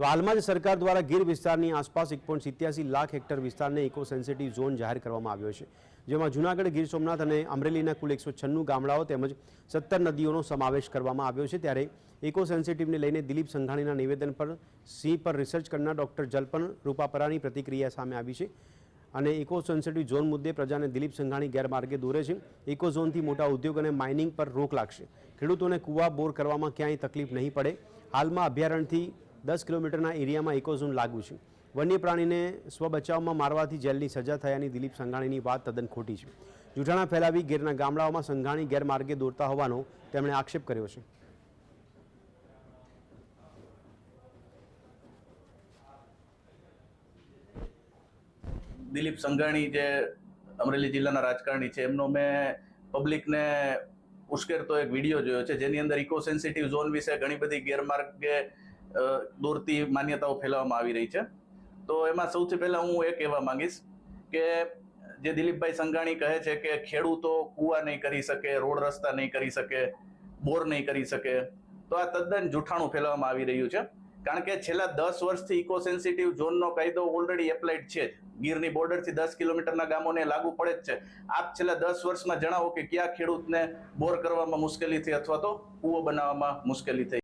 તો હાલમાં જ સરકાર દ્વારા ગીર વિસ્તારની આસપાસ એક સિત્યાસી લાખ હેક્ટર વિસ્તારને ઇકો સેન્સિટિવ ઝોન જાહેર કરવામાં આવ્યો છે, જેમાં જૂનાગઢ, ગીર સોમનાથ અને અમરેલીના કુલ એકસો છન્નું ગામડાઓ તેમજ સત્તર નદીઓનો સમાવેશ કરવામાં આવ્યો છે. ત્યારે ઇકો સેન્સિટિવને લઈને દિલીપ સંઘાણીના નિવેદન પર સિંહ પર રિસર્ચ કરનાર ડોક્ટર જલ્પન રૂપાપરાની પ્રતિક્રિયા સામે આવી છે અને ઇકો સેન્સિટિવ ઝોન મુદ્દે પ્રજાને દિલીપ સંઘાણી ગેરમાર્ગે દોરે છે. ઇકો ઝોનથી મોટા ઉદ્યોગ અને માઇનિંગ પર રોક લાગશે. ખેડૂતોને કૂવા બોર કરવામાં ક્યાંય તકલીફ નહીં પડે. હાલમાં અભયારણ્યથી દસ કિલોમીટરના એરિયામાં ઇકોઝોન લાગુ છે. વન્ય પ્રાણીને સ્વબચાવમાં મારવાથી જેલની સજા થયાની દિલીપ સંઘાણીની વાત તદ્દન ખોટી છે. જૂઠાણા ફેલાવી ગીરના ગામડાઓમાં સંઘાણી ગેરમાર્ગે દોરતા હોવાનો તેમણે આક્ષેપ કર્યો છે. દિલીપ સંઘાણી જે અમરેલી જિલ્લાના રાજકારણી છે, એમનો મેં પબ્લિકને ઉશ્કેરતો એક વીડિયો જોયો છે, જેની અંદર ઇકો સેન્સિટિવ ઝોન વિશે ઘણી બધી ગેરમાર્ગે અ, દોરતી માન્યતાઓ ફેલાવવામાં આવી રહી છે. તો એમાં સૌથી પહેલા હું એ કહેવા માંગીશ કે જે દિલીપભાઈ સંઘાણી કહે છે કે ખેડૂતો કૂવા નહીં કરી શકે રોડ રસ્તા નહીં કરી શકે બોર નહીં કરી શકે તો આ તદ્દન જૂઠાણું ફેલાવવામાં આવી રહ્યું છે. કારણ કે છેલ્લા દસ વર્ષથી ઇકો સેન્સિટિવ ઝોનનો કાયદો ઓલરેડી એપ્લાઇડ છે જ. ગીરની બોર્ડરથી દસ કિલોમીટરના ગામોને લાગુ પડે જ છે. આપ છેલ્લા દસ વર્ષમાં જણાવો કે કયા ખેડૂતને બોર કરવામાં મુશ્કેલી થઈ અથવા તો કૂવો બનાવવામાં મુશ્કેલી થઈ.